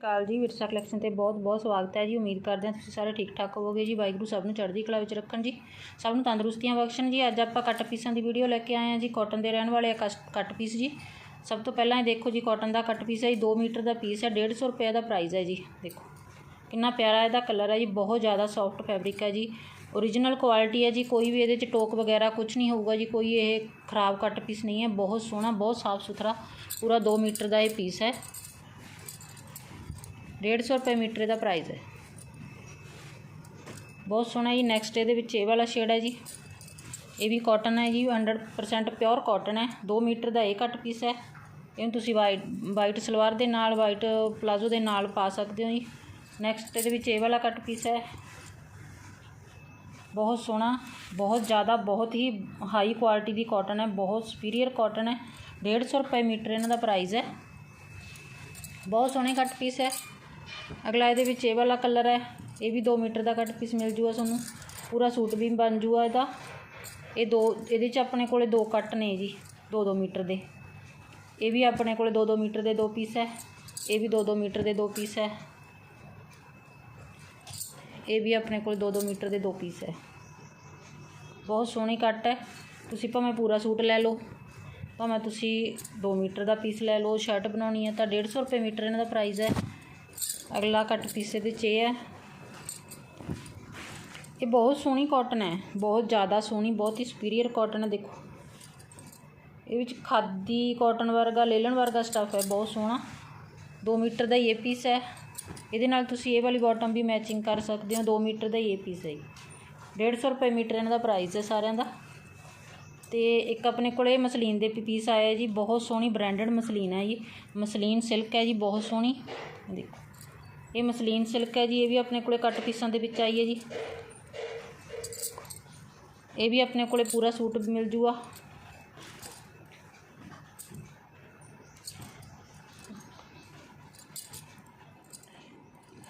ਕਾਲ ਜੀ, ਵਿਰਸਾ ਕਲੈਕਸ਼ਨ ਤੇ ਬਹੁਤ ਬਹੁਤ ਸਵਾਗਤ ਹੈ ਜੀ। ਉਮੀਦ ਕਰਦੇ ਹਾਂ ਤੁਸੀਂ ਸਾਰੇ ਠੀਕ ਠਾਕ ਹੋਵੋਗੇ ਜੀ। ਵਾਹਿਗੁਰੂ ਸਭ ਨੂੰ ਚੜ੍ਹਦੀ ਕਲਾ ਵਿੱਚ ਰੱਖਣ ਜੀ। ਸਭ ਨੂੰ ਤੰਦਰੁਸਤੀਆਂ ਬਖਸ਼ਣ ਜੀ। ਅੱਜ ਆਪਾਂ ਕੱਟ ਪੀਸਾਂ ਦੀ ਵੀਡੀਓ ਲੈ ਕੇ ਆਏ ਹਾਂ ਜੀ। ਕਾਟਨ ਦੇ ਰਹਿਣ ਵਾਲੇ ਆ ਕੱਟ ਪੀਸ ਜੀ। ਸਭ ਤੋਂ ਪਹਿਲਾਂ ਇਹ ਦੇਖੋ ਜੀ ਕਾਟਨ ਦਾ ਕੱਟ ਪੀਸ ਹੈ ਜੀ। 2 ਮੀਟਰ ਦਾ ਪੀਸ ਹੈ। 150 ਰੁਪਏ ਦਾ ਪ੍ਰਾਈਸ ਹੈ ਜੀ। ਦੇਖੋ, ਕਿੰਨਾ ਪਿਆਰਾ ਇਹਦਾ ਕਲਰ ਹੈ ਜੀ। ਬਹੁਤ ਜ਼ਿਆਦਾ ਸੌਫਟ ਫੈਬਰਿਕ ਹੈ ਜੀ। ਓਰੀਜਨਲ ਕੁਆਲਿਟੀ ਹੈ ਜੀ। ਕੋਈ ਵੀ ਇਹਦੇ ਚ ਟੋਕ ਵਗੈਰਾ ਕੁਝ ਨਹੀਂ ਹੋਊਗਾ ਜੀ। ਕੋਈ ਇਹ ਖਰਾਬ ਕੱਟ ਪੀਸ ਨਹੀਂ ਹੈ। ਬਹੁਤ ਸੋਹਣਾ, ਬਹੁਤ ਸਾਫ਼ ਸੁਥਰਾ ਪੂਰਾ 2 ਮੀਟਰ ਦਾ ਇਹ ਪੀਸ ਹੈ। 150 ਰੁਪਏ ਮੀਟਰ ਦਾ ਪ੍ਰਾਈਸ ਹੈ ਬਹੁਤ ਸੋਹਣਾ ਜੀ ਨੈਕਸਟ ਇਹਦੇ ਵਿੱਚ ਇਹ ਵਾਲਾ ਸ਼ੇਡ ਹੈ ਜੀ। ਇਹ ਵੀ ਕਾਟਨ ਹੈ ਜੀ 100% ਪਿਓਰ ਕਾਟਨ ਹੈ। 2 ਮੀਟਰ ਦਾ ਇਹ ਕੱਟ ਪੀਸ ਹੈ। ਇਹਨੂੰ ਤੁਸੀਂ ਵਾਈਟ ਵਾਈਟ ਸਲਵਾਰ ਦੇ ਨਾਲ ਵਾਈਟ ਪਲਾਜ਼ੋ ਦੇ ਨਾਲ ਪਾ ਸਕਦੇ ਹੋ ਜੀ। ਨੈਕਸਟ ਇਹਦੇ ਵਿੱਚ ਇਹ ਵਾਲਾ ਕੱਟ ਪੀਸ ਹੈ। ਬਹੁਤ ਸੋਹਣਾ, ਬਹੁਤ ਜ਼ਿਆਦਾ, ਬਹੁਤ ਹੀ ਹਾਈ ਕੁਆਲਿਟੀ ਦੀ ਕਾਟਨ ਹੈ। ਬਹੁਤ ਸੁਪੀਰੀਅਰ ਕਾਟਨ ਹੈ। 150 ਰੁਪਏ ਮੀਟਰ ਇਹਨਾਂ ਦਾ ਪ੍ਰਾਈਸ ਹੈ। ਬਹੁਤ ਸੋਹਣੇ ਕੱਟ ਪੀਸ ਹੈ। ਅਗਲਾ ਇਹਦੇ ਵਿੱਚ ਇਹ ਵਾਲਾ ਕਲਰ ਹੈ, ਇਹ ਵੀ 2 ਮੀਟਰ ਦਾ ਕੱਟ ਪੀਸ ਮਿਲ ਜੂਗਾ ਤੁਹਾਨੂੰ। ਪੂਰਾ ਸੂਟ ਵੀ ਬਣ ਜੂਗਾ ਇਹਦਾ। ਇਹ ਦੋ, ਇਹਦੇ ਚ ਆਪਣੇ ਕੋਲੇ ਦੋ ਕੱਟ ਨੇ ਜੀ 2-2 ਮੀਟਰ ਦੇ। ਇਹ ਵੀ ਆਪਣੇ ਕੋਲੇ 2-2 ਮੀਟਰ ਦੇ ਦੋ ਪੀਸ ਹੈ, ਇਹ ਵੀ 2-2 ਮੀਟਰ ਦੇ ਦੋ ਪੀਸ ਹੈ। ਇਹ ਵੀ ਆਪਣੇ ਕੋਲ 2-2 ਮੀਟਰ ਦੇ ਦੋ ਪੀਸ ਹੈ। ਬਹੁਤ ਸੋਹਣੀ ਕੱਟ ਹੈ। ਤੁਸੀਂ ਭਾਵੇਂ ਪੂਰਾ ਸੂਟ ਲੈ ਲਓ, ਭਾਵੇਂ ਤੁਸੀਂ 2 ਮੀਟਰ ਦਾ ਪੀਸ ਲੈ ਲਓ ਸ਼ਰਟ ਬਣਾਉਣੀ ਹੈ ਤਾਂ 150 ਰੁਪਏ ਮੀਟਰ ਇਹਨਾਂ ਦਾ ਪ੍ਰਾਈਸ ਹੈ। ਅਗਲਾ ਕੱਟ ਪੀਸ ਇਹਦੇ 'ਚ ਇਹ ਹੈ। ਇਹ ਬਹੁਤ ਸੋਹਣੀ ਕਾਟਨ ਹੈ। ਬਹੁਤ ਜ਼ਿਆਦਾ ਸੋਹਣੀ, ਬਹੁਤ ਹੀ ਸੁਪੀਰੀਅਰ ਕਾਟਨ ਹੈ, ਦੇਖੋ। ਇਹ ਵਿੱਚ ਖਾਦੀ ਕਾਟਨ ਵਰਗਾ, ਲੇਲਣ ਵਰਗਾ ਸਟੱਫ ਹੈ, ਬਹੁਤ ਸੋਹਣਾ। 2 ਮੀਟਰ ਦਾ ਹੀ ਇਹ ਪੀਸ ਹੈ। ਇਹਦੇ ਨਾਲ ਤੁਸੀਂ ਇਹ ਵਾਲੀ ਬਾਟਮ ਵੀ ਮੈਚਿੰਗ ਕਰ ਸਕਦੇ ਹੋ। 2 ਮੀਟਰ ਦਾ ਹੀ ਇਹ ਪੀਸ ਹੈ ਜੀ। 150 ਰੁਪਏ ਮੀਟਰ ਇਹਨਾਂ ਦਾ ਪ੍ਰਾਈਸ ਹੈ ਸਾਰਿਆਂ ਦਾ। ਤੇ ਇੱਕ ਆਪਣੇ ਕੋਲੇ ਮਸਲੀਨ ਦੇ ਪੀਸ ਆਇਆ ਜੀ। ਬਹੁਤ ਸੋਹਣੀ ਬ੍ਰਾਂਡਡ ਮਸਲੀਨ ਹੈ ਜੀ। ਮਸਲੀਨ ਸਿਲਕ ਹੈ ਜੀ, ਬਹੁਤ ਸੋਹਣੀ। ਦੇਖੋ। ਇਹ ਮਸਲੀਨ ਸਿਲਕ ਹੈ ਜੀ, ਇਹ ਵੀ ਆਪਣੇ ਕੋਲੇ ਕੱਟ ਪੀਸਾਂ ਦੇ ਵਿੱਚ ਆਈ ਹੈ ਜੀ। ਇਹ ਵੀ ਆਪਣੇ ਕੋਲੇ ਪੂਰਾ ਸੂਟ ਮਿਲ ਜੂਗਾ।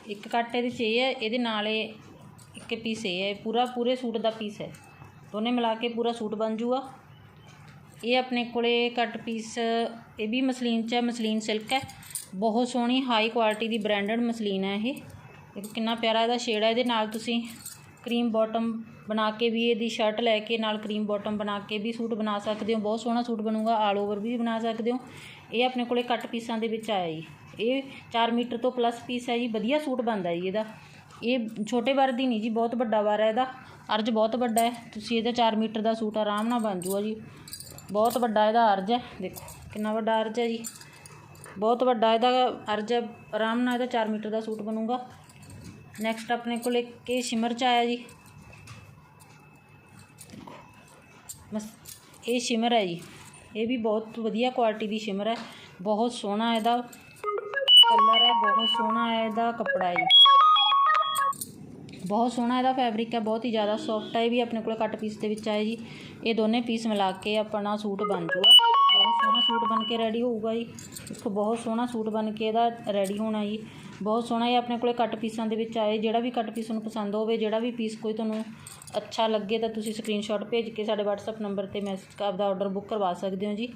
ਇੱਕ ਕੱਟ ਇਹਦੇ 'ਚ ਇਹ ਹੈ, ਇਹਦੇ ਨਾਲ ਇਹ ਇੱਕ ਪੀਸ ਇਹ ਹੈ ਪੂਰਾ ਪੂਰੇ ਸੂਟ ਦਾ ਪੀਸ ਹੈ। ਦੋਨੇ ਮਿਲਾ ਕੇ ਪੂਰਾ ਸੂਟ ਬਣ ਜੂਗਾ। ਇਹ ਆਪਣੇ ਕੋਲੇ ਕੱਟ ਪੀਸ ਇਹ ਵੀ ਮਸਲੀਨ 'ਚ ਹੈ, ਮਸਲੀਨ ਸਿਲਕ ਹੈ। ਬਹੁਤ ਸੋਹਣੀ ਹਾਈ ਕੁਆਲਿਟੀ ਦੀ ਬ੍ਰਾਂਡਡ ਮਸਲੀਨ ਹੈ ਇਹ। ਦੇਖੋ ਕਿੰਨਾ ਪਿਆਰਾ ਇਹਦਾ ਸ਼ੇਡ ਹੈ। ਇਹਦੇ ਨਾਲ ਤੁਸੀਂ ਕਰੀਮ ਬਾਟਮ ਬਣਾ ਕੇ ਵੀ ਇਹਦੀ ਸ਼ਰਟ ਲੈ ਕੇ ਨਾਲ ਕਰੀਮ ਬਾਟਮ ਬਣਾ ਕੇ ਵੀ ਸੂਟ ਬਣਾ ਸਕਦੇ ਹੋ। ਬਹੁਤ ਸੋਹਣਾ ਸੂਟ ਬਣੂਗਾ ਆਲ ਓਵਰ ਵੀ ਬਣਾ ਸਕਦੇ ਹੋ। ਇਹ ਆਪਣੇ ਕੋਲੇ ਕੱਟ ਪੀਸਾਂ ਦੇ ਵਿੱਚ ਆਇਆ ਜੀ। ਇਹ 4 ਮੀਟਰ ਤੋਂ ਪਲੱਸ ਪੀਸ ਹੈ ਜੀ। ਵਧੀਆ ਸੂਟ ਬਣਦਾ ਜੀ ਇਹਦਾ। ਇਹ ਛੋਟੇ ਵਾਰ ਦੀ ਨਹੀਂ ਜੀ, ਬਹੁਤ ਵੱਡਾ ਵਾਰ ਹੈ ਇਹਦਾ। ਅਰਜ ਬਹੁਤ ਵੱਡਾ ਹੈ। ਤੁਸੀਂ ਇਹਦਾ 4 ਮੀਟਰ ਦਾ ਸੂਟ ਆਰਾਮ ਨਾਲ ਬਣ ਜੂਗਾ ਜੀ। ਬਹੁਤ ਵੱਡਾ ਇਹਦਾ ਅਰਜ ਹੈ ਦੇਖੋ ਕਿੰਨਾ ਵੱਡਾ ਅਰਜ ਹੈ ਜੀ ਬਹੁਤ ਵੱਡਾ ਇਹਦਾ ਅਰਜ ਹੈ ਆਰਾਮ ਨਾਲ ਇਹਦਾ 4 ਮੀਟਰ ਦਾ ਸੂਟ ਬਣੂਗਾ ਨੈਕਸਟ ਆਪਣੇ ਕੋਲ ਇੱਕ ਇਹ ਸ਼ਿਮਰ ਚ ਆਇਆ ਜੀ ਬਸ ਇਹ ਸ਼ਿਮਰ ਹੈ ਜੀ ਇਹ ਵੀ ਬਹੁਤ ਵਧੀਆ ਕੁਆਲਿਟੀ ਦੀ ਸ਼ਿਮਰ ਹੈ ਬਹੁਤ ਸੋਹਣਾ ਇਹਦਾ ਕਲਰ ਹੈ ਬਹੁਤ ਸੋਹਣਾ ਹੈ ਇਹਦਾ ਕੱਪੜਾ ਹੈ ਜੀ ਬਹੁਤ ਸੋਹਣਾ ਇਹਦਾ ਫੈਬਰਿਕ ਹੈ, ਬਹੁਤ ਹੀ ਜ਼ਿਆਦਾ ਸੌਫਟ ਹੈ, ਇਹ ਵੀ ਆਪਣੇ ਕੋਲ ਕੱਟ ਪੀਸ ਦੇ ਵਿੱਚ ਆਏ ਜੀ। ਇਹ ਦੋਨੇ ਪੀਸ ਮਿਲਾ ਕੇ ਆਪਣਾ ਸੂਟ ਬਣ ਜੂਗਾ। ਬਹੁਤ ਸੋਹਣਾ ਸੂਟ ਬਣ ਕੇ ਰੈਡੀ ਹੋਊਗਾ ਜੀ। ਦੇਖੋ, ਬਹੁਤ ਸੋਹਣਾ ਸੂਟ ਬਣ ਕੇ ਇਹਦਾ ਰੈਡੀ ਹੋਣਾ ਜੀ। ਬਹੁਤ ਸੋਹਣਾ ਇਹ ਆਪਣੇ ਕੋਲੇ ਕੱਟ ਪੀਸਾਂ ਦੇ ਵਿੱਚ ਆਏ। ਜਿਹੜਾ ਵੀ ਕੱਟ ਪੀਸ ਨੂੰ ਪਸੰਦ ਹੋਵੇ, ਜਿਹੜਾ ਵੀ ਪੀਸ ਕੋਈ ਤੁਹਾਨੂੰ ਅੱਛਾ ਲੱਗੇ ਤਾਂ ਤੁਸੀਂ ਸਕਰੀਨਸ਼ਾਟ ਭੇਜ ਕੇ ਸਾਡੇ WhatsApp ਨੰਬਰ ਤੇ ਮੈਸੇਜ ਆਪਦਾ ਆਰਡਰ ਬੁੱਕ ਕਰਵਾ ਸਕਦੇ ਹੋ ਜੀ।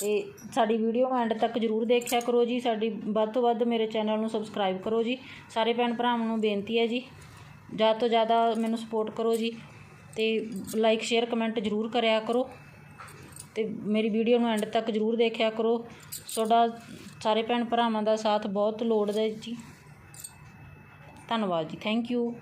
ਤੇ ਸਾਡੀ ਵੀਡੀਓ ਐਂਡ ਤੱਕ ਜਰੂਰ ਦੇਖਿਆ ਕਰੋ ਜੀ। ਸਾਡੀ ਵੱਧ ਤੋਂ ਵੱਧ ਮੇਰੇ ਚੈਨਲ ਨੂੰ ਸਬਸਕ੍ਰਾਈਬ ਕਰੋ ਜੀ। ਸਾਰੇ ਭੈਣ ਭਰਾਵਾਂ ਨੂੰ ਬੇਨਤੀ ਹੈ ਜੀ। ਜ਼ਿਆਦਾ ਤੋਂ ਜ਼ਿਆਦਾ ਮੈਨੂੰ ਸਪੋਰਟ ਕਰੋ ਜੀ ਤੇ ਲਾਈਕ ਸ਼ੇਅਰ ਕਮੈਂਟ ਜਰੂਰ ਕਰਿਆ ਕਰੋ ਤੇ ਮੇਰੀ ਵੀਡੀਓ ਨੂੰ ਐਂਡ ਤੱਕ ਜਰੂਰ ਦੇਖਿਆ ਕਰੋ। ਤੁਹਾਡਾ ਸਾਰੇ ਭੈਣ ਭਰਾਵਾਂ ਦਾ ਸਾਥ ਬਹੁਤ ਲੋੜਦਾ ਹੈ ਜੀ। ਧੰਨਵਾਦ ਜੀ ਥੈਂਕ ਯੂ